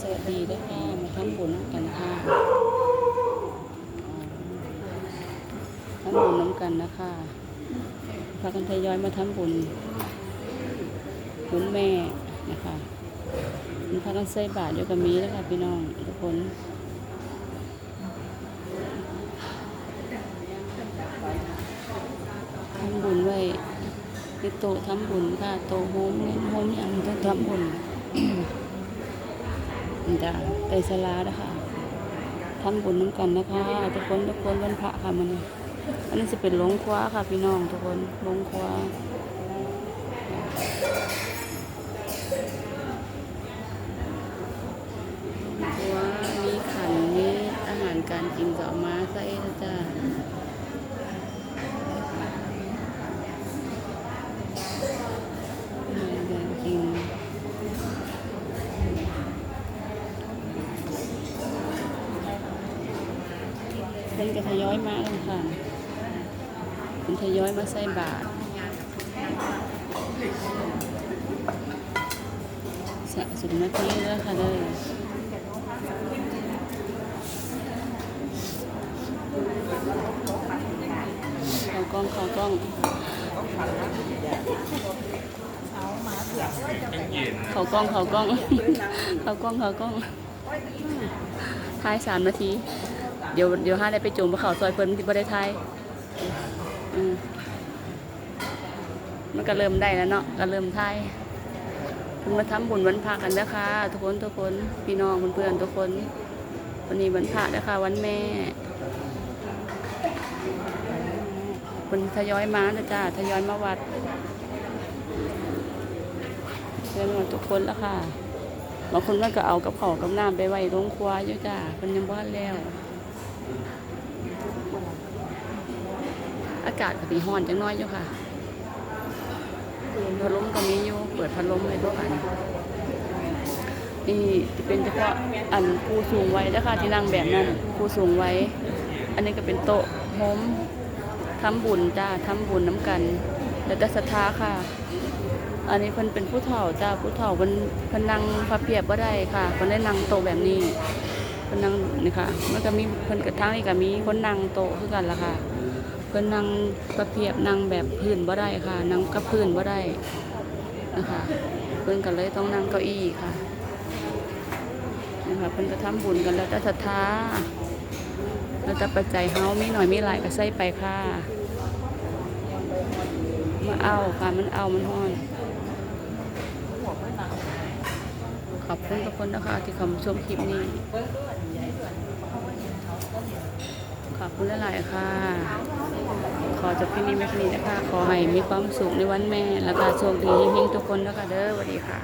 สวัสดีด้วยค่ะมาทำบุญกันค่ะทำบุญน้ำกันนะคะพากันทยอยมาทำบุญบุญแม่นะคะมันพากันใส่บาตรอยู่กับมีแล้วค่ะพี่น้องทุกคนทำบุญไว้ที่โตทำบุญค่ะโตโฮมเน้นโฮมอย่างต้องทำบุญ จ้ะไตรสลานะคะทำบุญน้ำกันนะคะทุกคนทุกคนวันพระค่ะมันอันนี้จะเป็นหลงคว้าค่ะ พี่น้องทุกคนหลงคว้าคว้ามีขันมีอาหารการกินก็เอามาใส่นะจ้าอาหารการกิน เพิ่นก็ทยอยมาแล้วค่ะเพิ่นทยอยมาใส่บาตรสะสมนาทีแล้วค่ะเลยเขากล้องเขากล้องเขากล้องเขากล้องเขากล้องเขากล้องท้ายสามนาที เดี๋ยวเดี๋ยวห้าได้ไปจุ่มปลาเขาซอยเพิ่นที่บ่ได้ทยอืมมันก็เริ่มได้แล้วเนาะก็เริ่มไทยเพิ่งมาทำบุญวันพระกันนะคะทุกคนทุกคนพี่น้องเพื่อนๆทุกคน วันนี้วันพระนะคะวันแม่คนทยอยมานะจ้าทยอยมาวัดเพื่อนมาทุกคนแล้วค่ะบางคนก็เอากับข้ากับน้ำไปไว้โรงครัวอยู่จ้าเพิ่นยังบ่ทันแล้ว อากาศก็มีร้อนจังน้อยอยู่ค่ะพัดลมก็มีอยู่เปิดพัดลมไว้ด้วยกันนี่จะเป็นเฉพาะอันผู้สูงไวัยนะคะที่นั่งแบบนั้นผู้สูงไวัยอันนี้ก็เป็นโต๊ะโฮมทำบุญจ้าทำบุญน้ำกัน แล้วแต่ศรัทธาค่ะ อันนี้เพิ่นเป็นผู้เฒ่าจ้าผู้เฒ่าเพิ่นเพิ่นนั่งพับเพียบบ่ได้ค่ะเพิ่นได้นั่งโต๊ะแบบนี้ พิ่นนั่งนี่ค่ะมันก็มีเพิ่นกระทั่งนี่ก็มีคนนั่งโต๊ะคือกันล่ะค่ะ เพิ่นนั่งประเพียบนั่งแบบพื้นบ่ได้ค่ะ นั่งกับพื้นบ่ได้นะคะ เพิ่นก็เลยต้องนั่งเก้าอี้ค่ะนะคะเพิ่นก็ทำบุญกันแล้วแต่ศรัทธาแล้วแต่ปัจจัยเฮามีหน่อยมีหลายก็ใส่ไปค่ะมาเอาค่ะมันเอามันห้อน ขอบคุณทุกคนนะคะที่เข้ามาชมคลิปนี้ ขอบคุณหลายๆค่ะ ขอจบคลิปนี้ไม่คนี้นะคะ ขอให้มีความสุขในวันแม่ แล้วก็โชคดีเฮงๆทุกคนนะคะเด้อสวัสดีค่ะ